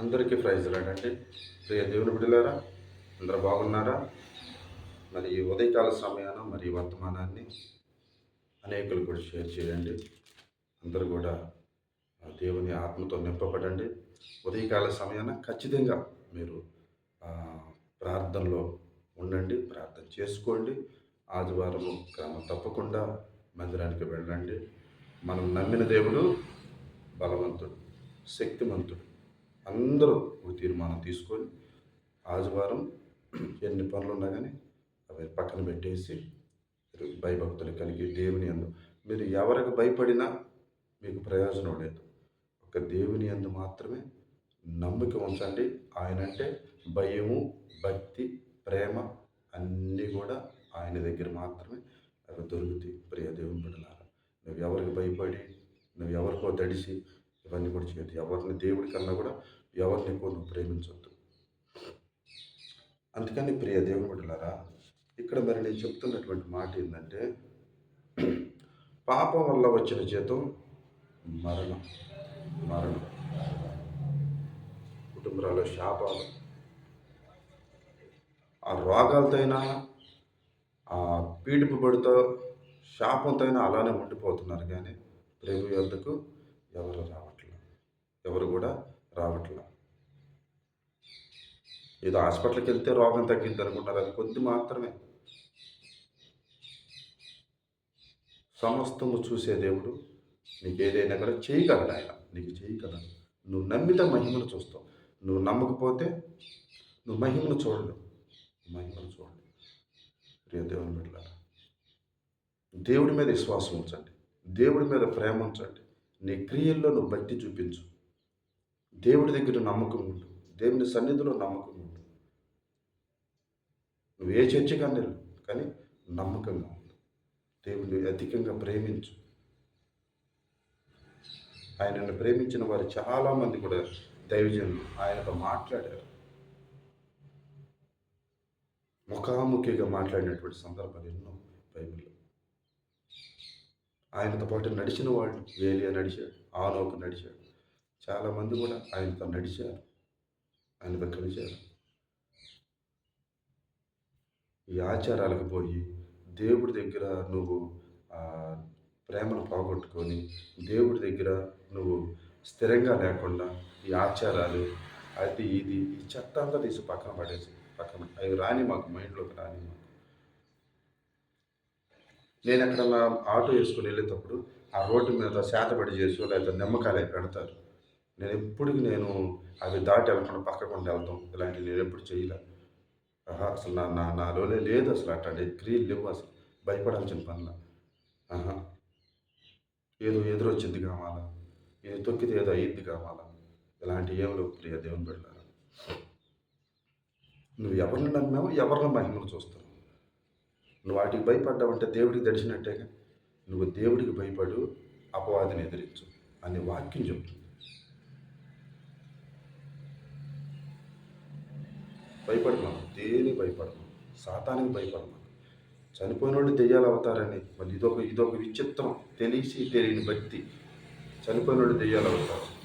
అందరికీ ప్రైజ్ లేడండి ప్రియ దేవుని బిడ్డలారా అందరూ బాగున్నారా? మరి ఈ ఉదయకాల సమయాన మరి వర్తమానాన్ని అనేకులు కూడా షేర్ చేయండి. అందరూ కూడా దేవుని ఆత్మతో నింపబడండి. ఉదయకాల సమయాన ఖచ్చితంగా మీరు ప్రార్థనలో ఉండండి ప్రార్థన చేసుకోండి. ఆదివారం క్రమం తప్పకుండా మందిరానికి వెళ్ళండి. మనం నమ్మిన దేవుడు బలవంతుడు శక్తిమంతుడు. అందరూ ఒక తీర్మానం తీసుకొని ఆదివారం ఎన్ని పనులు ఉన్నా కానీ అవి పక్కన పెట్టేసి మీరు భయభక్తులు కలిగి దేవుని అందు. మీరు ఎవరికి భయపడినా మీకు ప్రయోజనం లేదు. ఒక దేవుని అందు మాత్రమే నమ్మిక ఉంచండి. ఆయన అంటే భయము భక్తి ప్రేమ అన్నీ కూడా ఆయన దగ్గర మాత్రమే అవి దొరుకుతాయి. ప్రియ దేవుని బిడ్డలారా నువ్వు ఎవరికి భయపడి నువ్వు ఎవరికో దడిసి ఇవన్నీ కూడా చేయదు ఎవరిని దేవుడి కన్నా కూడా ఎవరిని ఎక్కువ నువ్వు ప్రేమించవద్దు అందుకని ప్రియ దేవుని ఇక్కడ మరి నేను చెప్తున్నటువంటి మాట ఏంటంటే పాపం వల్ల వచ్చిన జీతం మరణం మరణం. కుటుంబాలలో శాపాలు. ఆ రోగాలతో అయినా ఆ పీడిపు పడుతో శాపంతో అలానే ఉండిపోతున్నారు కానీ ప్రేమ యొద్దకు ఎవరు రావట్లేదు. ఎవరు కూడా రావట్లేదు ఏదో హాస్పిటల్కి వెళ్తే రోగం తగ్గింది అనుకుంటారు అది కొద్ది మాత్రమే. సమస్తము చూసే దేవుడు నీకు ఏదైనా కూడా చేయగలడు ఆయన? నీకు చేయగలడు నువ్వు నమ్మితే మహిమను చూస్తావు. నువ్వు నమ్మకపోతే నువ్వు మహిమను చూడలేవు. మహిమను చూడలేవు. ప్రియ దేవుని బిడ్డలారా దేవుడి మీద విశ్వాసం ఉంచండి. దేవుడి మీద ప్రేమ ఉంచండి. నీ క్రియల్లో నువ్వు బట్టి చూపించు. దేవుడి దగ్గర నమ్మకం ఉండు. దేవుని సన్నిధిలో నమ్మకం ఉండు. నువ్వు ఏ చర్చగా వెళ్ళు కానీ నమ్మకంగా ఉండు. దేవుడిని అధికంగా ప్రేమించు. ఆయనను ప్రేమించిన వారు చాలామంది కూడా దైవజనులు ఆయనతో మాట్లాడారు. ముఖాముఖిగా మాట్లాడినటువంటి సందర్భాలు ఎన్నో బైబిల్లో. ఆయనతో పాటు నడిచిన వాళ్ళు వేలియా నడిచాడు ఆలోక నడిచాడు. చాలామంది కూడా ఆయనతో నడిచారు. ఆయన కలిశారు ఈ ఆచారాలకు పోయి దేవుడి దగ్గర నువ్వు ప్రేమను పోగొట్టుకొని దేవుడి దగ్గర నువ్వు స్థిరంగా లేకుండా ఈ ఆచారాలు అది ఇది ఈ చెత్త అంతా తీసి పక్కన పడేసి పక్కన అవి రాని మాకు మైండ్లోకి రాని మాకు. నేను ఎక్కడన్నా ఆటో వేసుకుని వెళ్ళేటప్పుడు ఆ రోడ్డు మీద శాతపడి చేసి లేకపోతే నిమ్మకాయలు పెడతారు. నేను ఎప్పటికి నేను అవి దాటి వెళ్ళకుండా పక్కకుండా వెళ్తాం. ఇలాంటివి నేను ఎప్పుడు చేయలే. ఆహా అసలు నా నా నాలోనే లేదు అసలు అట్లాంటి క్రియలు లేవు అసలు. భయపడాల్సిన పనుల ఆహా. ఏదో ఎదురొచ్చింది కావాలా? ఏదో తొక్కితే ఏదో అయ్యింది కావాలా? ఇలాంటి ఏం లేవు ప్రియ దేవుని బిడ్డలారా నువ్వు ఎవరిని నమ్మావు ఎవరిని మహిమను చూస్తావు? నువ్వు వాటికి భయపడ్డావంటే దేవుడికి దడిచినట్టేగా. నువ్వు దేవుడికి భయపడు అపవాదిని ఎదిరించు అనే వాక్యం చెప్తుంది. భయపడమాను దేని భయపడము సాతానికి భయపడమాను చనిపోయిన వాళ్ళు దెయ్యాలు అవుతారని మళ్ళీ ఇదొక ఇదొక విచిత్రం తెలిసి తెలియని భక్తి. చనిపోయిన వాళ్ళు దెయ్యాలు అవుతారు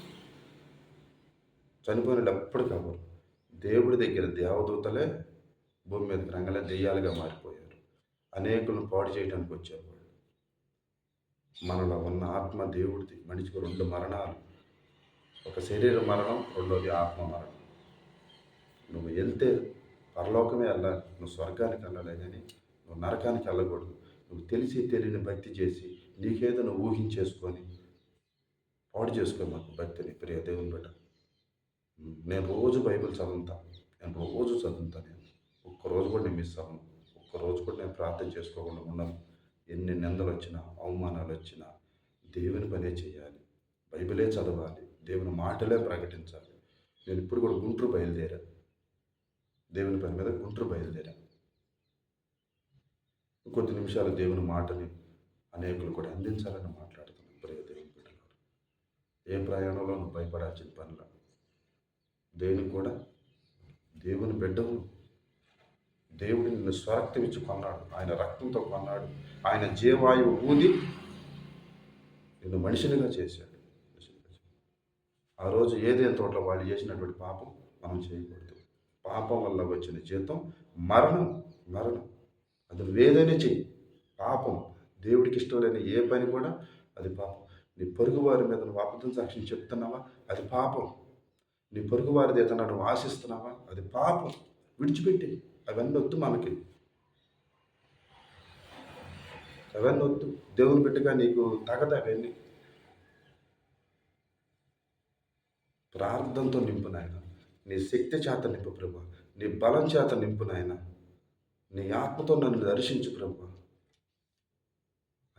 చనిపోయిన వాళ్ళు ఎప్పుడు కావరు దేవుడి దగ్గర దేవదూతలే భూమి మీదకి రంగలే దెయ్యాలుగా మారిపోయారు. అనేకులను పాడు చేయడానికి వచ్చారు వాళ్ళు. మనలో ఉన్న ఆత్మ దేవుడిది. మనిషికి రెండు మరణాలు. ఒక శరీర మరణం రెండోది ఆత్మ మరణం. నువ్వు వెళ్తే పరలోకమే వెళ్ళాలి నువ్వు స్వర్గానికి వెళ్ళాలి కానీ నువ్వు నరకానికి వెళ్ళకూడదు నువ్వు తెలిసి తెలియని భక్తి చేసి నీకేదో నువ్వు ఊహించేసుకొని పాడు చేసుకో మాకు భక్తిని ప్రియ దేవుని బిడ్డ. నేను రోజు బైబిల్ చదువుతా నేను రోజు చదువుతా నేను. ఒక్కరోజు కూడా నేను మిస్ అవ్వను. ఒక్కరోజు కూడా నేను ప్రార్థన చేసుకోకుండా ఉన్నాను ఎన్ని నిందలు వచ్చినా అవమానాలు వచ్చినా దేవుని పనే చేయాలి. బైబిలే చదవాలి. దేవుని మాటలే ప్రకటించాలి. నేను ఇప్పుడు కూడా గుంటూరు బయలుదేరాను దేవుని పని మీద గుంటూరు బయలుదేరాను కొద్ది నిమిషాలు దేవుని మాటని అనేకులు కూడా అందించాలని మాట్లాడుతున్నాను ప్రియ దేవుని బిడ్డలు ఏ ప్రయాణంలో నువ్వు భయపడాల్సిన పనుల దేనికి కూడా దేవుని బిడ్డవు దేవుడు నిన్ను స్వరక్తం ఇచ్చి కొన్నాడు. ఆయన రక్తంతో కొన్నాడు. ఆయన జీవాయువు ఊది నిన్ను మనిషినిగా చేశాడు మనిషినిగా చేశాడు. ఆ రోజు ఏదైనా తోటలో వాళ్ళు చేసినటువంటి పాపం మనం చేయకూడదు. పాపం వల్ల వచ్చిన జీతం మరణం మరణం. అది నువ్వేదైనా చెయ్యి. పాపం. దేవుడికి ఇష్టం లేని ఏ పని కూడా అది పాపం. నీ పొరుగు వారి మీద నువ్వు అబద్ధం సాక్ష్యం చెప్తున్నావా? అది పాపం. నీ పొరుగు వారిది ఏదైనా నువ్వు ఆశిస్తున్నావా? అది పాపం. విడిచిపెట్టి. అవన్నీ వద్దు మనకి. అవన్నీ వద్దు. దేవుని బిడ్డగా నీకు తగదు అవన్నీ. ప్రార్థనతో నింపు నాయన. నీ శక్తి చేత నింపు ప్రభు. నీ బలం చేత నింపు నాయన. నీ ఆత్మతో నన్ను దర్శించు ప్రభు.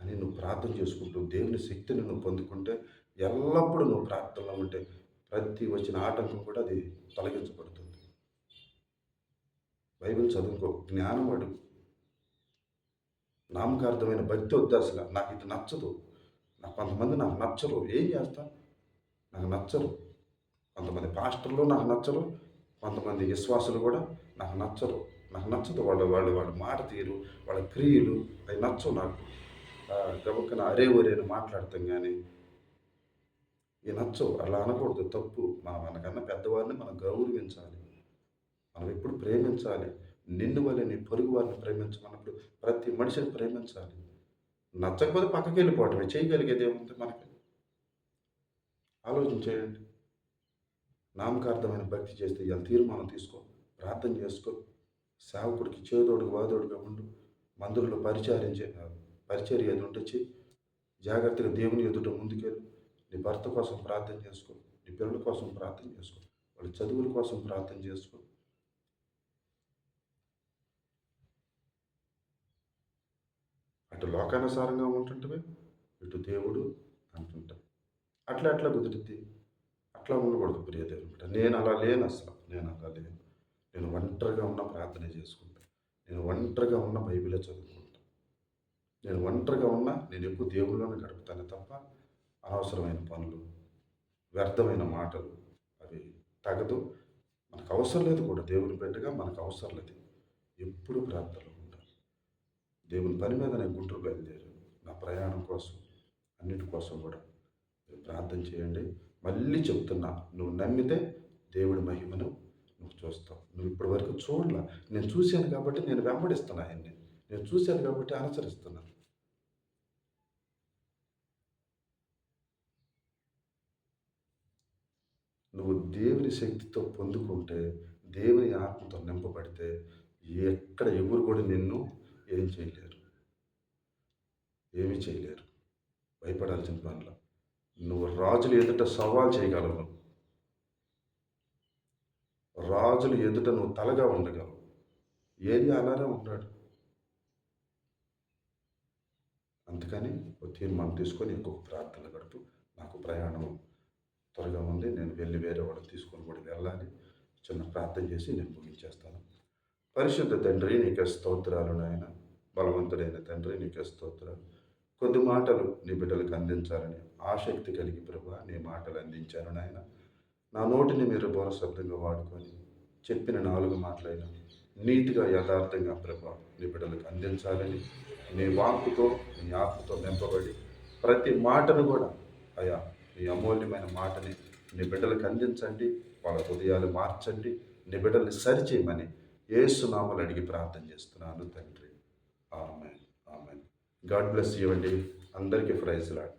అని నువ్వు ప్రార్థన చేసుకుంటూ దేవుని శక్తిని నువ్వు పొందుకుంటే ఎల్లప్పుడూ నువ్వు ప్రార్థనలో ఉంటే ప్రతి వచ్చిన ఆటంకం కూడా అది తొలగించబడుతుంది. బైబిల్ చదువుకో జ్ఞానం అడుగు నామకార్థమైన భక్తి వద్దు అసలు నాకు ఇది నచ్చదు. నాకు కొంతమంది నాకు నచ్చరు. ఏం చేస్తా నాకు నచ్చరు. కొంతమంది పాస్టర్లు నాకు నచ్చరు కొంతమంది విశ్వాసులు కూడా నాకు నచ్చరు. నాకు నచ్చదు వాళ్ళు వాళ్ళు వాళ్ళ మాట తీరు వాళ్ళ క్రియలు అవి నచ్చవు నాకు. గబక్కన అరే ఒరే అని మాట్లాడతాం కానీ ఇవి నచ్చవు. అలా అనకూడదు. తప్పు. మనం మనకన్నా పెద్దవారిని మనం గౌరవించాలి. మనం ఎప్పుడు ప్రేమించాలి. నిన్ను వాళ్ళని పొరుగు వారిని ప్రేమించమన్నప్పుడు ప్రతి మనిషిని ప్రేమించాలి. నచ్చకపోతే పక్కకి వెళ్ళిపోవటమే. చేయగలిగేది ఏముంది మనకి? ఆలోచన చేయండి నామకార్థమైన భక్తి చేస్తే ఇవాళ తీర్మానం తీసుకో ప్రార్థన చేసుకో సేవకుడికి చేదోడుకు వాదోడుగా ఉండు మందులలో పరిచారించే పరిచర్య ఎదుట వచ్చి జాగ్రత్తగా దేవుని ఎదుట ముందుకెళ్ళు. నీ భర్త కోసం ప్రార్థన చేసుకో నీ పిల్లల కోసం ప్రార్థన చేసుకో వాళ్ళ చదువుల కోసం ప్రార్థన చేసుకో. అటు లోకానుసారంగా ఉంటుంటే ఇటు దేవుడు అంటుంటాం అట్లా అట్లా కుదురుద్ది. అట్లా ఉండకూడదు ప్రియ దేవుడు నేను అలా లేను అసలు. నేను అలా లేను. నేను ఒంటరిగా ఉన్న ప్రార్థన చేసుకుంటా. నేను ఒంటరిగా ఉన్న బైబిలే చదువుకుంటా. నేను ఒంటరిగా ఉన్నా నేను ఎక్కువ దేవుళ్ళని గడుపుతాను తప్ప అనవసరమైన పనులు వ్యర్థమైన మాటలు అవి తగదు. మనకు అవసరం లేదు కూడా దేవుని బిడ్డగా మనకు అవసరం లేదు. ఎప్పుడు ప్రార్థనలో ఉండాలి. దేవుని పని మీద నేను గుంటూరు బయలుదేరాను. నా ప్రయాణం కోసం అన్నిటి కోసం కూడా ప్రార్థన చేయండి. మళ్ళీ చెప్తున్నా నువ్వు నమ్మితే దేవుడి మహిమను నువ్వు చూస్తావు. నువ్వు ఇప్పటి వరకు చూడలా. నేను చూశాను కాబట్టి నేను వెంబడిస్తున్నా ఆయన్ని. నేను చూశాను కాబట్టి అనుసరిస్తున్నాను నువ్వు దేవుని శక్తితో పొందుకుంటే దేవుని ఆత్మతో నింపబడితే ఎక్కడ ఎవరు కూడా నిన్ను ఏం చేయలేరు. ఏమీ చేయలేరు. భయపడాల్సిన పనులు నువ్వు రాజులు ఎదుట సవాల్ చేయగలవు. రాజులు ఎదుట నువ్వు తలగా ఉండగలవు. ఏది అలానే ఉన్నాడు. అందుకని ఒక తీర్మానం తీసుకొని ఇంకొక ప్రార్థన గడుపు. నాకు ప్రయాణం త్వరగా ఉంది. నేను వెళ్ళి వేరే వాళ్ళు తీసుకొని కూడా వెళ్ళాలి. చిన్న ప్రార్థన చేసి నేను ముగించేస్తాను. పరిశుద్ధ తండ్రి నీకే స్తోత్రాలు నాయన. బలవంతుడైన తండ్రి నీకే స్తోత్రాలు. కొద్ది మాటలు నీ బిడ్డలకు అందించాలని ఆసక్తి కలిగి ప్రభా నీ మాటలు అందించాను నాయన. నా నోటిని మీరు బోరశబ్దంగా వాడుకొని చెప్పిన నాలుగు మాటలైనా నీతిగా యథార్థంగా ప్రభా నీ బిడ్డలకు అందించాలని నీ వాక్కుతో నీ ఆత్మతో నింపబడి ప్రతి మాటను కూడా అయా నీ అమూల్యమైన మాటని నీ బిడ్డలకు అందించండి. వాళ్ళ హృదయాలు మార్చండి. నీ బిడ్డల్ని సరిచేయమని ఏసునామలు అడిగి ప్రార్థన చేస్తున్నాను తండ్రి. ఆమె ఆమె గాడ్ బ్లెస్ యూ అండి. అందరికీ ప్రైజ్ లాడ్.